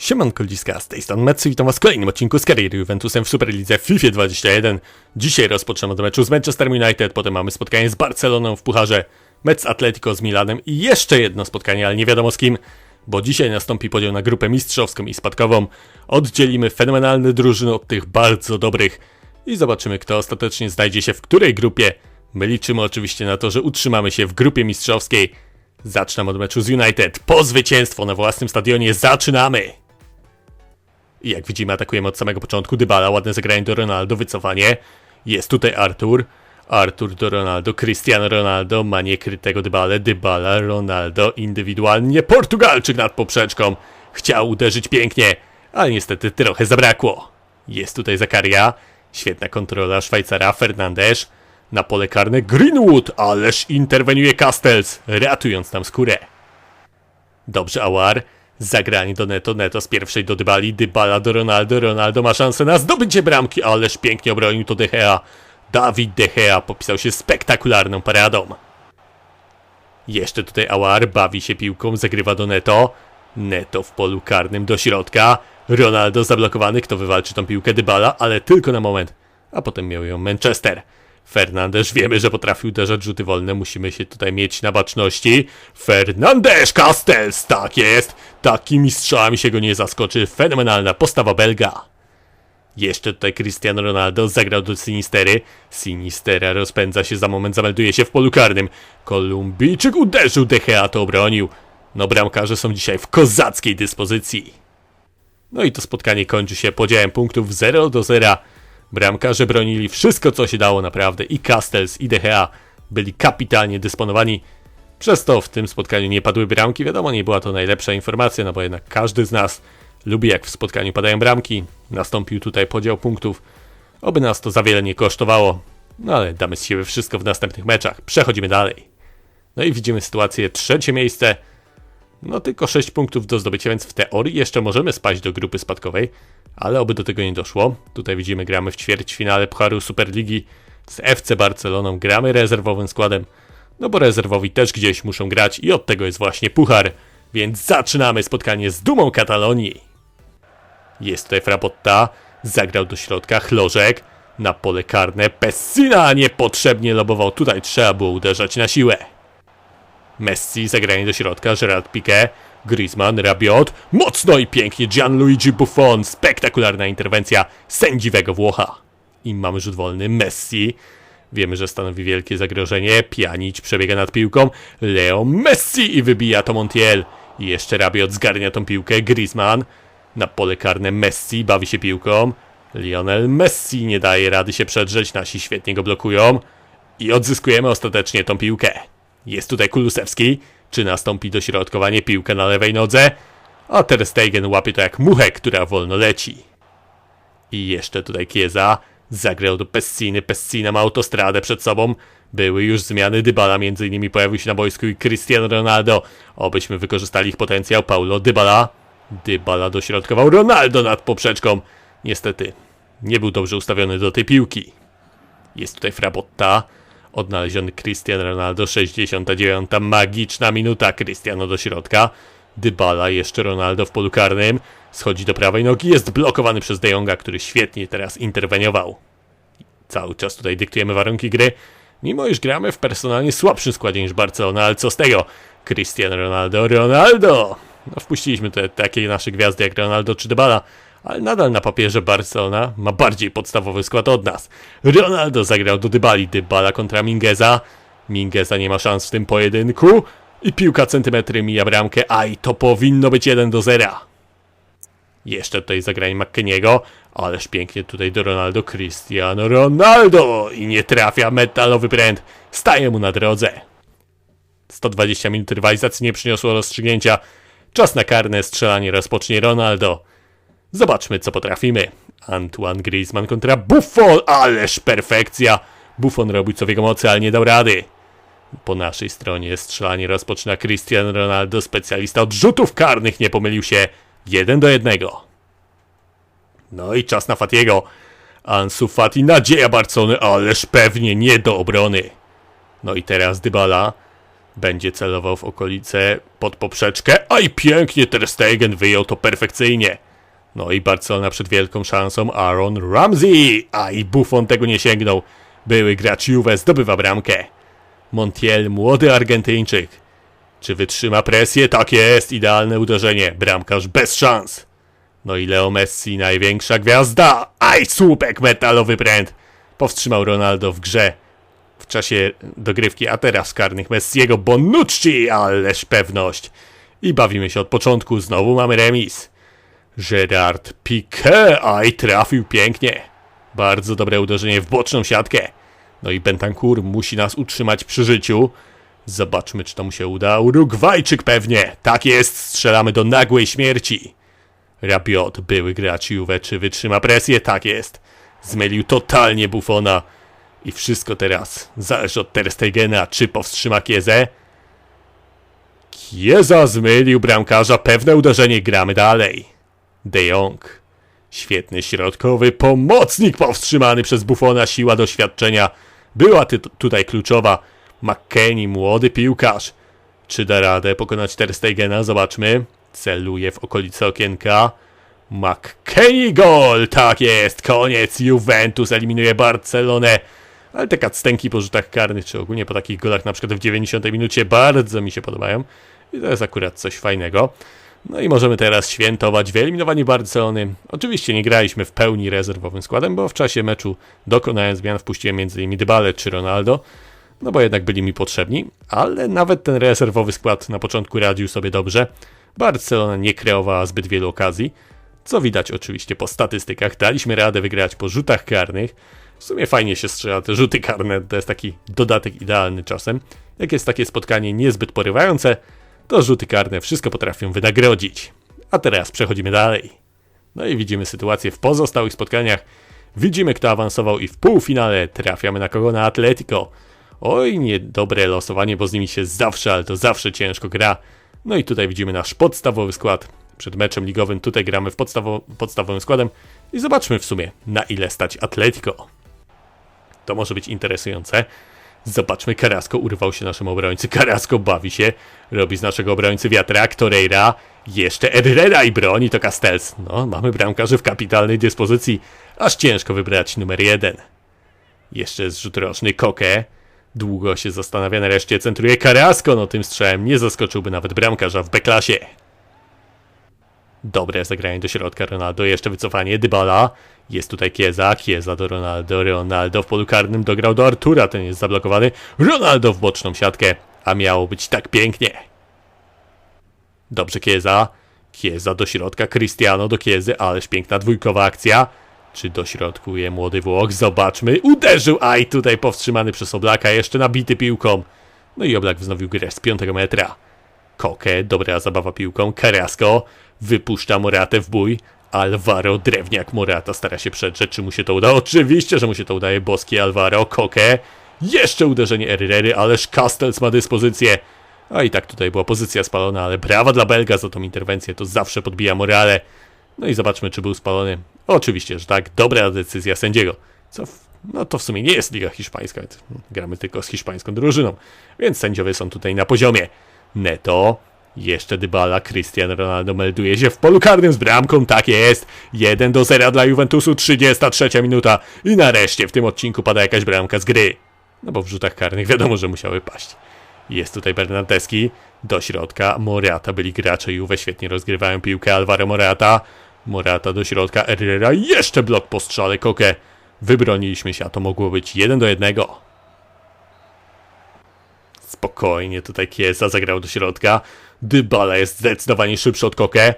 Siemanko Liska, z tej strony Metsu, witam was w kolejnym odcinku z kariery Juventusem w Superlidze FIFA 21. Dzisiaj rozpoczynamy od meczu z Manchester United, potem mamy spotkanie z Barceloną w Pucharze, mecz z Atletico z Milanem i jeszcze jedno spotkanie, ale nie wiadomo z kim, bo dzisiaj nastąpi podział na grupę mistrzowską i spadkową. Oddzielimy fenomenalne drużyny od tych bardzo dobrych i zobaczymy kto ostatecznie znajdzie się w której grupie. My liczymy oczywiście na to, że utrzymamy się w grupie mistrzowskiej. Zaczynam od meczu z United. Po zwycięstwo na własnym stadionie zaczynamy! I jak widzimy, atakujemy od samego początku. Dybala, ładne zagranie do Ronaldo, wycofanie. Jest tutaj Artur. Artur do Ronaldo, Cristiano Ronaldo ma niekrytego Dybale, Dybala, Ronaldo indywidualnie, Portugalczyk nad poprzeczką. Chciał uderzyć pięknie, ale niestety trochę zabrakło. Jest tutaj Zakaria, świetna kontrola Szwajcara, Fernandes. Na pole karne Greenwood, ależ interweniuje Castells, ratując nam skórę. Dobrze, Awar. Zagranie do Neto, Neto z pierwszej do Dybali, Dybala do Ronaldo, Ronaldo ma szansę na zdobycie bramki, ależ pięknie obronił to De Gea. Dawid De Gea popisał się spektakularną paradą. Jeszcze tutaj Awar bawi się piłką, zagrywa do Neto. Neto w polu karnym do środka. Ronaldo zablokowany, kto wywalczy tą piłkę Dybala, ale tylko na moment. A potem miał ją Manchester. Fernandes wiemy, że potrafi uderzać rzuty wolne, musimy się tutaj mieć na baczności. Fernandes Castells, tak jest! Takimi strzałami się go nie zaskoczy, fenomenalna postawa Belga. Jeszcze tutaj Cristiano Ronaldo zagrał do Sinistery. Sinistera rozpędza się, za moment zamelduje się w polu karnym. Kolumbijczyk uderzył, De Gea to obronił. No bramkarze są dzisiaj w kozackiej dyspozycji. No i to spotkanie kończy się podziałem punktów 0 do 0. Bramkarze bronili wszystko, co się dało naprawdę. I Castells, i Gea byli kapitalnie dysponowani. Przez to w tym spotkaniu nie padły bramki. Wiadomo, nie była to najlepsza informacja, no bo jednak każdy z nas lubi, jak w spotkaniu padają bramki. Nastąpił tutaj podział punktów. Oby nas to za wiele nie kosztowało. No ale damy z siebie wszystko w następnych meczach. Przechodzimy dalej. No i widzimy sytuację trzecie miejsce. No tylko 6 punktów do zdobycia, więc w teorii jeszcze możemy spaść do grupy spadkowej, ale oby do tego nie doszło. Tutaj widzimy, gramy w ćwierćfinale Pucharu Superligi z FC Barceloną, gramy rezerwowym składem, no bo rezerwowi też gdzieś muszą grać i od tego jest właśnie Puchar, więc zaczynamy spotkanie z dumą Katalonii. Jest tutaj Frabotta, zagrał do środka, Chlożek, na pole karne, Pessina niepotrzebnie lobował, tutaj trzeba było uderzać na siłę. Messi, zagranie do środka, Gerard Piqué, Griezmann, Rabiot, mocno i pięknie. Gianluigi Buffon, spektakularna interwencja sędziwego Włocha. I mamy rzut wolny, Messi, wiemy, że stanowi wielkie zagrożenie, Pjanic przebiega nad piłką, Leo Messi i wybija to Montiel. I jeszcze Rabiot zgarnia tą piłkę, Griezmann, na pole karne. Messi bawi się piłką, Lionel Messi nie daje rady się przedrzeć, nasi świetnie go blokują. I odzyskujemy ostatecznie tą piłkę. Jest tutaj Kulusewski. Czy nastąpi dośrodkowanie piłkę na lewej nodze? A Ter Stegen łapie to jak muchę, która wolno leci. I jeszcze tutaj Kieza. Zagrał do Pessiny. Pessina ma autostradę przed sobą. Były już zmiany. Dybala między innymi pojawił się na boisku i Cristiano Ronaldo. Obyśmy wykorzystali ich potencjał. Paulo Dybala. Dybala dośrodkował Ronaldo nad poprzeczką. Niestety nie był dobrze ustawiony do tej piłki. Jest tutaj Frabotta. Odnaleziony Cristiano Ronaldo, 69. Magiczna minuta. Cristiano do środka. Dybala, jeszcze Ronaldo w polu karnym. Schodzi do prawej nogi, jest blokowany przez De Jonga, który świetnie teraz interweniował. Cały czas tutaj dyktujemy warunki gry. Mimo iż gramy w personalnie słabszym składzie niż Barcelona, ale co z tego? Cristiano Ronaldo, Ronaldo! No wpuściliśmy te takie nasze gwiazdy jak Ronaldo czy Dybala, ale nadal na papierze Barcelona ma bardziej podstawowy skład od nas. Ronaldo zagrał do Dybali, Dybala kontra Mingeza. Mingeza nie ma szans w tym pojedynku. I piłka centymetry mija bramkę, a i to powinno być 1 do 0. Jeszcze tutaj zagranie McKeniego, ależ pięknie tutaj do Ronaldo, Cristiano Ronaldo i nie trafia metalowy pręt, staje mu na drodze. 120 minut rywalizacji nie przyniosło rozstrzygnięcia, czas na karne strzelanie rozpocznie Ronaldo. Zobaczmy, co potrafimy. Antoine Griezmann kontra Buffon, ależ perfekcja! Buffon robił co w jego mocy, ale nie dał rady. Po naszej stronie strzelanie rozpoczyna Cristiano Ronaldo, specjalista od rzutów karnych, nie pomylił się. Jeden do jednego. No i czas na Fatiego. Ansu Fati, nadzieja Barcony, ależ pewnie nie do obrony. No i teraz Dybala. Będzie celował w okolice pod poprzeczkę. Aj, pięknie Ter Stegen wyjął to perfekcyjnie. No i Barcelona przed wielką szansą Aaron Ramsey. A i Buffon tego nie sięgnął. Były gracz Juve zdobywa bramkę. Montiel, młody Argentyńczyk. Czy wytrzyma presję? Tak jest, idealne uderzenie. Bramkarz bez szans. No i Leo Messi, największa gwiazda. Aj, słupek, metalowy pręt. Powstrzymał Ronaldo w grze w czasie dogrywki, a teraz karnych Messiego Bonucci, ależ pewność. I bawimy się od początku, znowu mamy remis. Gerard Piqué, aj trafił pięknie. Bardzo dobre uderzenie w boczną siatkę. No i Bentancur musi nas utrzymać przy życiu. Zobaczmy, czy to mu się uda. Urugwajczyk pewnie. Tak jest, strzelamy do nagłej śmierci. Rabiot, były gracz Juve, czy wytrzyma presję? Tak jest. Zmylił totalnie Buffona. I wszystko teraz zależy od Ter Stegena, czy powstrzyma Kiezę. Kieza zmylił bramkarza, pewne uderzenie, gramy dalej. De Jong. Świetny środkowy pomocnik powstrzymany przez Buffona, siła doświadczenia. Była tutaj kluczowa. McKennie, młody piłkarz. Czy da radę pokonać Ter Stegena? Zobaczmy. Celuje w okolice okienka. McKennie gol! Tak jest, koniec. Juventus eliminuje Barcelonę. Ale te kactenki po rzutach karnych, czy ogólnie po takich golach, na przykład w 90 minucie, bardzo mi się podobają. I to jest akurat coś fajnego. No i możemy teraz świętować wyeliminowanie Barcelony. Oczywiście nie graliśmy w pełni rezerwowym składem, bo w czasie meczu dokonałem zmian, wpuściłem m.in. Dybale czy Ronaldo, no bo jednak byli mi potrzebni, ale nawet ten rezerwowy skład na początku radził sobie dobrze. Barcelona nie kreowała zbyt wielu okazji, co widać oczywiście po statystykach. Daliśmy radę wygrać po rzutach karnych. W sumie fajnie się strzela te rzuty karne, to jest taki dodatek idealny czasem. Jak jest takie spotkanie niezbyt porywające, to rzuty karne wszystko potrafią wynagrodzić. A teraz przechodzimy dalej. No i widzimy sytuację w pozostałych spotkaniach. Widzimy, kto awansował i w półfinale trafiamy na kogo na Atletico. Oj, niedobre losowanie, bo z nimi się zawsze, ale to zawsze ciężko gra. No i tutaj widzimy nasz podstawowy skład. Przed meczem ligowym tutaj gramy w podstawo podstawowym składem i zobaczmy w sumie, na ile stać Atletico. To może być interesujące. Zobaczmy, Carrasco urwał się naszym obrońcy. Carrasco bawi się, robi z naszego obrońcy wiatrak, Torreira, jeszcze Herrera i broni to Castells. No, mamy bramkarzy w kapitalnej dyspozycji, aż ciężko wybrać numer jeden. Jeszcze zrzut roczny Koke. Długo się zastanawia, nareszcie centruje Carrasco, no tym strzałem nie zaskoczyłby nawet bramkarza w B-klasie. Dobre zagranie do środka Ronaldo, jeszcze wycofanie Dybala. Jest tutaj Kieza, Kieza do Ronaldo, Ronaldo w polu karnym dograł do Artura, ten jest zablokowany. Ronaldo w boczną siatkę, a miało być tak pięknie. Dobrze Kieza, Kieza do środka, Cristiano do Kiezy, ależ piękna dwójkowa akcja. Czy dośrodkuje młody Włoch? Zobaczmy. Uderzył, aj tutaj powstrzymany przez Oblaka, jeszcze nabity piłką. No i Oblak wznowił grę z 5 metra. Koke, dobra zabawa piłką, Carrasco wypuszcza Moratę w bój. Alvaro, drewniak Morata stara się przedrzeć, czy mu się to uda? Oczywiście, że mu się to udaje, boski Alvaro, Koke. Jeszcze uderzenie Herrery, ależ Castells ma dyspozycję. A i tak tutaj była pozycja spalona, ale brawa dla Belga za tą interwencję, to zawsze podbija morale. No i zobaczmy, czy był spalony. Oczywiście, że tak, dobra decyzja sędziego. Co w, no to w sumie nie jest Liga Hiszpańska, gramy tylko z hiszpańską drużyną, więc sędziowie są tutaj na poziomie. Neto, jeszcze Dybala, Cristiano Ronaldo melduje się w polu karnym z bramką, tak jest. 1 do 0 dla Juventusu, 33 minuta i nareszcie w tym odcinku pada jakaś bramka z gry. No bo w rzutach karnych wiadomo, że musiały paść. Jest tutaj Bernardeski, do środka Morata, byli gracze Juve, świetnie rozgrywają piłkę, Alvaro Morata. Morata do środka, Herrera, jeszcze blok po strzale, Koke. Wybroniliśmy się, a to mogło być 1 do 1. Spokojnie, tutaj Kiesa zagrał do środka. Dybala jest zdecydowanie szybszy od Koke.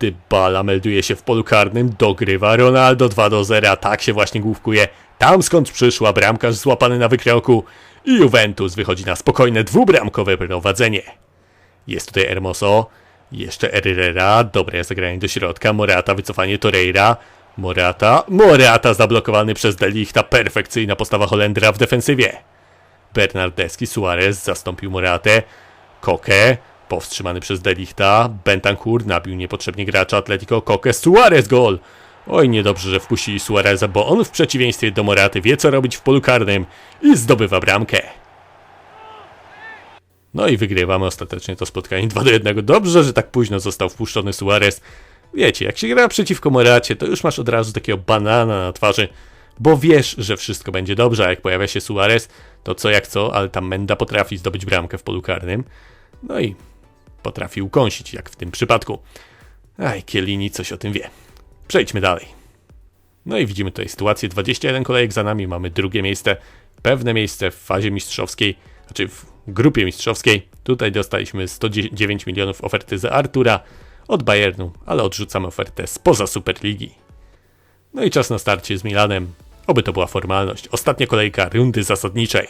Dybala melduje się w polu karnym, dogrywa Ronaldo 2 do 0, tak się właśnie główkuje. Tam skąd przyszła bramkarz złapany na wykroku i Juventus wychodzi na spokojne dwubramkowe prowadzenie. Jest tutaj Hermoso, jeszcze Herrera, dobre zagranie do środka, Morata, wycofanie Torreira, Morata, Morata zablokowany przez Delichta, perfekcyjna postawa Holendra w defensywie. Bernardeski, Suarez zastąpił Moratę, Koke, powstrzymany przez Delichta, Bentancur nabił niepotrzebnie gracza Atletico, Koke, Suarez gol! Oj, niedobrze, że wpuścili Suareza, bo on w przeciwieństwie do Moraty wie co robić w polu karnym i zdobywa bramkę. No i wygrywamy ostatecznie to spotkanie 2 do 1. Dobrze, że tak późno został wpuszczony Suarez. Wiecie, jak się gra przeciwko Moracie, to już masz od razu takiego banana na twarzy, bo wiesz, że wszystko będzie dobrze, a jak pojawia się Suarez, to co jak co, ale tam Menda potrafi zdobyć bramkę w polu karnym. No i potrafi ukąsić, jak w tym przypadku. Aj, Kielini coś o tym wie. Przejdźmy dalej. No i widzimy tutaj sytuację. 21 kolejek za nami, mamy drugie miejsce, pewne miejsce w fazie mistrzowskiej, znaczy w grupie mistrzowskiej. Tutaj dostaliśmy 109 milionów oferty za Artura od Bayernu, ale odrzucamy ofertę spoza Superligi. No i czas na starcie z Milanem. Oby to była formalność. Ostatnia kolejka rundy zasadniczej.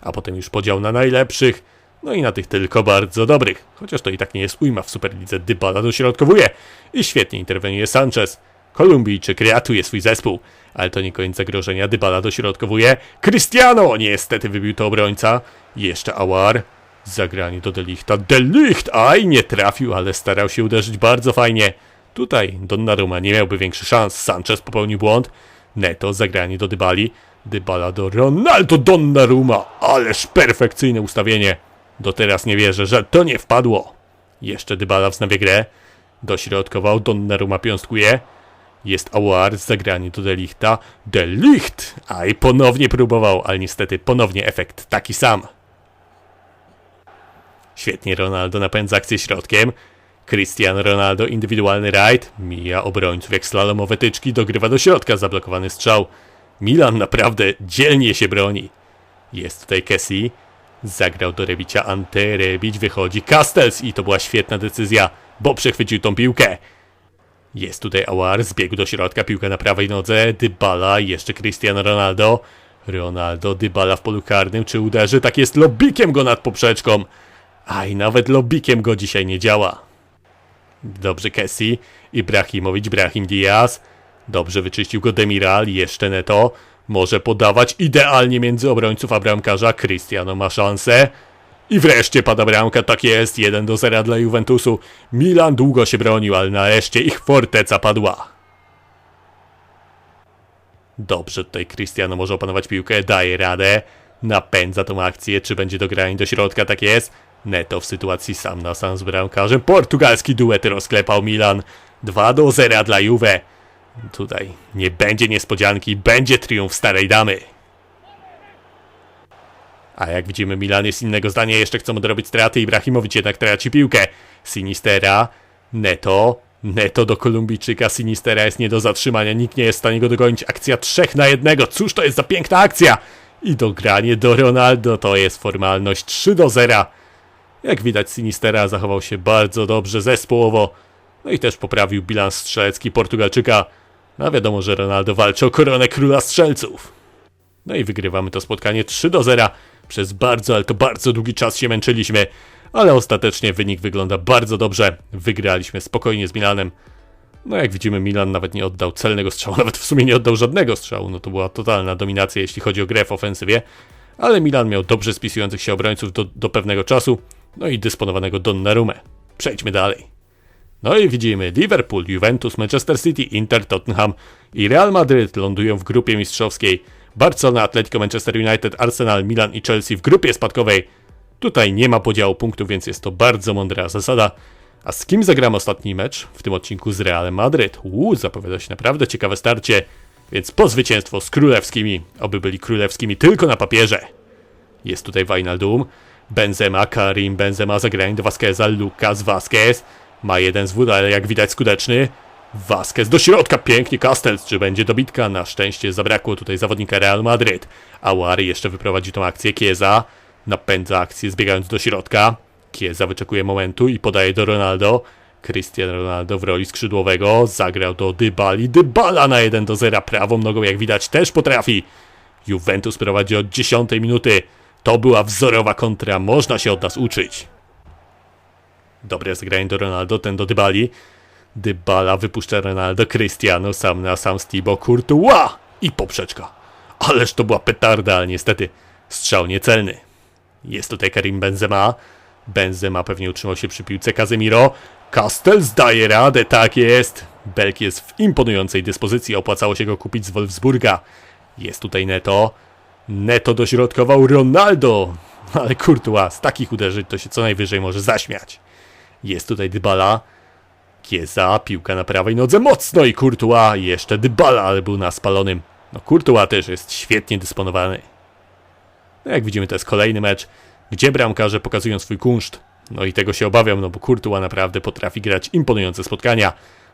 A potem już podział na najlepszych, no i na tych tylko bardzo dobrych. Chociaż to i tak nie jest ujma w Superlidze. Dybala dośrodkowuje i świetnie interweniuje Sanchez. Kolumbijczyk kreatuje swój zespół, ale to nie koniec zagrożenia. Dybala dośrodkowuje. Cristiano niestety wybił to obrońca. Jeszcze Awar. Zagranie do Delichta. Delicht! Aj, nie trafił, ale starał się uderzyć bardzo fajnie. Tutaj Donnarumma nie miałby większych szans. Sanchez popełnił błąd. Neto zagranie do Dybali. Dybala do Ronaldo Donnarumma. Ależ perfekcyjne ustawienie. Do teraz nie wierzę, że to nie wpadło. Jeszcze Dybala wznawia grę. Dośrodkował, Donnarumma piąstkuje. Jest Awar, zagranie do Delichta. Delicht! A i ponownie próbował, ale niestety ponownie efekt taki sam. Świetnie Ronaldo napędza akcję środkiem. Cristiano Ronaldo indywidualny rajd. Mija obrońców jak slalomowe tyczki, dogrywa do środka zablokowany strzał. Milan naprawdę dzielnie się broni. Jest tutaj Kessi. Zagrał do Rebicia Ante, Rebić wychodzi Castells i to była świetna decyzja, bo przechwycił tą piłkę. Jest tutaj Awar, zbiegł do środka, piłka na prawej nodze, Dybala, jeszcze Cristiano Ronaldo. Ronaldo, Dybala w polu karnym, czy uderzy? Tak jest, lobikiem go nad poprzeczką. Aj, nawet lobikiem go dzisiaj nie działa. Dobrze Kessi, Ibrahimowicz, Brahim Diaz. Dobrze wyczyścił go Demiral, jeszcze Neto. Może podawać idealnie między obrońców a bramkarza. Cristiano ma szansę. I wreszcie pada bramka, tak jest, 1 do 0 dla Juventusu. Milan długo się bronił, ale nareszcie ich forteca padła. Dobrze, tutaj Cristiano może opanować piłkę, daje radę. Napędza tą akcję, czy będzie dogranie do środka, tak jest. Neto w sytuacji sam na sam z bramkarzem. Portugalski duet rozklepał Milan. 2 do 0 dla Juve. Tutaj nie będzie niespodzianki, będzie triumf starej damy. A jak widzimy, Milan jest innego zdania, jeszcze chcą odrobić straty. Ibrahimowicz jednak traci piłkę. Sinistera, Neto, Neto do Kolumbijczyka, Sinistera jest nie do zatrzymania, nikt nie jest w stanie go dogonić. Akcja 3 na jednego, cóż to jest za piękna akcja! I dogranie do Ronaldo, to jest formalność 3 do 0. Jak widać, Sinistera zachował się bardzo dobrze zespołowo. No i też poprawił bilans strzelecki Portugalczyka. No wiadomo, że Ronaldo walczy o koronę króla strzelców. No i wygrywamy to spotkanie 3 do 0. Przez bardzo, ale to bardzo długi czas się męczyliśmy, ale ostatecznie wynik wygląda bardzo dobrze. Wygraliśmy spokojnie z Milanem. No jak widzimy, Milan nawet nie oddał celnego strzału, nawet w sumie nie oddał żadnego strzału. No to była totalna dominacja, jeśli chodzi o grę w ofensywie. Ale Milan miał dobrze spisujących się obrońców do, do pewnego czasu, no i dysponowanego Donnarumę. Przejdźmy dalej. No i widzimy, Liverpool, Juventus, Manchester City, Inter, Tottenham i Real Madryt lądują w grupie mistrzowskiej. Barcelona, Atletico, Manchester United, Arsenal, Milan i Chelsea w grupie spadkowej. Tutaj nie ma podziału punktów, więc jest to bardzo mądra zasada. A z kim zagramy ostatni mecz? W tym odcinku z Realem Madryt. Uuu, zapowiada się naprawdę ciekawe starcie. Więc po zwycięstwo z królewskimi, oby byli królewskimi tylko na papierze. Jest tutaj Wijnaldum, Benzema, Karim Benzema, zagranie do Vasqueza, Lucas Vasquez. Ma jeden zwód, ale jak widać skuteczny. Vasquez do środka, pięknie Castells, czy będzie dobitka? Na szczęście zabrakło tutaj zawodnika Real Madryt. Awary jeszcze wyprowadzi tą akcję, Kieza napędza akcję zbiegając do środka. Kieza wyczekuje momentu i podaje do Ronaldo. Cristiano Ronaldo w roli skrzydłowego zagrał do Dybali. Dybala na 1 do 0 prawą nogą jak widać też potrafi. Juventus prowadzi od 10 minuty. To była wzorowa kontra, można się od nas uczyć. Dobre zagranie do Ronaldo, ten do Dybali. Dybala wypuszcza Ronaldo, Cristiano sam na sam z Thibaut Courtois i poprzeczka. Ależ to była petarda, ale niestety strzał niecelny. Jest tutaj Karim Benzema. Benzema pewnie utrzymał się przy piłce Casemiro. Castel zdaje radę, tak jest. Belk jest w imponującej dyspozycji, opłacało się go kupić z Wolfsburga. Jest tutaj Neto. Neto dośrodkował Ronaldo. Ale Courtois z takich uderzeń to się co najwyżej może zaśmiać. Jest tutaj Dybala. Kiesa, piłka na prawej nodze mocno i Courtois. Jeszcze Dybala, ale był na spalonym. No Courtois też jest świetnie dysponowany. No jak widzimy to jest kolejny mecz, gdzie bramkarze pokazują swój kunszt. No i tego się obawiam, no bo Courtois naprawdę potrafi grać imponujące spotkania.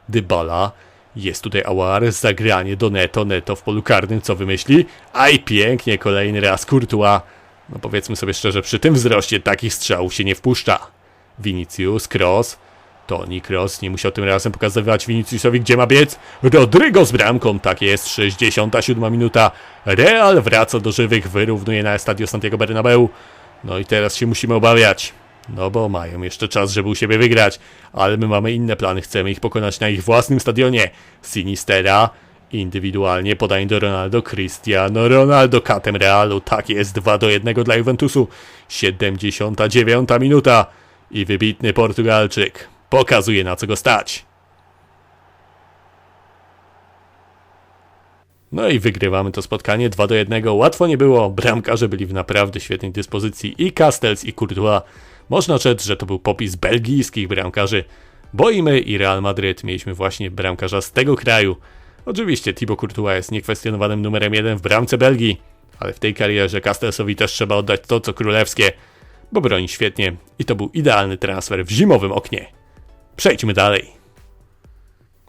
Dybala. Jest tutaj Awar, zagranie do Neto, Neto w polu karnym, co wymyśli? Aj, pięknie, kolejny raz Courtois. No powiedzmy sobie szczerze, przy tym wzroście takich strzałów się nie wpuszcza. Vinicius, Cross, Toni Cross nie musiał tym razem pokazywać Viniciusowi, gdzie ma biec. Rodrygo z bramką, tak jest, 67 minuta. Real wraca do żywych, wyrównuje na Estadio Santiago Bernabeu. No i teraz się musimy obawiać. No bo mają jeszcze czas, żeby u siebie wygrać, ale my mamy inne plany, chcemy ich pokonać na ich własnym stadionie. Sinistera, indywidualnie podanie do Ronaldo, Cristiano Ronaldo katem Realu, tak jest, 2 do 1 dla Juventusu. 79 minuta i wybitny Portugalczyk pokazuje na co go stać. No i wygrywamy to spotkanie 2 do 1. Łatwo nie było, bramkarze byli w naprawdę świetnej dyspozycji i Castells i Courtois. Można rzec, że to był popis belgijskich bramkarzy, bo i my i Real Madryt mieliśmy właśnie bramkarza z tego kraju. Oczywiście Thibaut Courtois jest niekwestionowanym numerem jeden w bramce Belgii, ale w tej karierze Castellsowi też trzeba oddać to co królewskie, bo broni świetnie i to był idealny transfer w zimowym oknie. Przejdźmy dalej.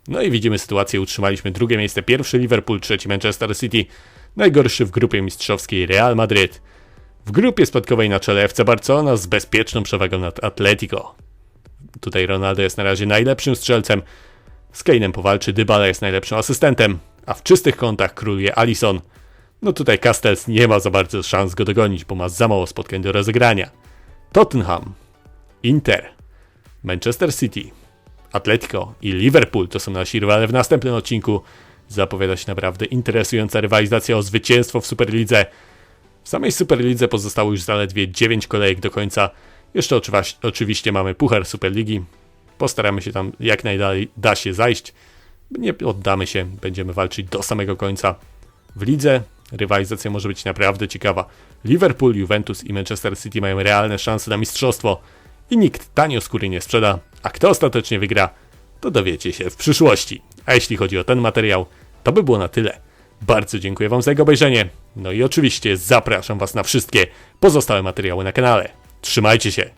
No i widzimy sytuację, utrzymaliśmy drugie miejsce, pierwszy Liverpool, trzeci Manchester City, najgorszy w grupie mistrzowskiej Real Madryt. W grupie spadkowej na czele FC Barcelona z bezpieczną przewagą nad Atletico. Tutaj Ronaldo jest na razie najlepszym strzelcem, z Kane'em powalczy, Dybala jest najlepszym asystentem, a w czystych kątach króluje Alisson. No tutaj Castells nie ma za bardzo szans go dogonić, bo ma za mało spotkań do rozegrania. Tottenham, Inter, Manchester City, Atletico i Liverpool to są nasi rywale w następnym odcinku. Zapowiada się naprawdę interesująca rywalizacja o zwycięstwo w Superlidze. W samej Superlidze pozostało już zaledwie 9 kolejek do końca. Jeszcze oczywiście mamy Puchar Superligi. Postaramy się tam jak najdalej da się zajść. Nie oddamy się, będziemy walczyć do samego końca. W lidze rywalizacja może być naprawdę ciekawa. Liverpool, Juventus i Manchester City mają realne szanse na mistrzostwo i nikt tanio skóry nie sprzeda, a kto ostatecznie wygra, to dowiecie się w przyszłości. A jeśli chodzi o ten materiał, to by było na tyle. Bardzo dziękuję Wam za jego obejrzenie. No i oczywiście zapraszam Was na wszystkie pozostałe materiały na kanale. Trzymajcie się!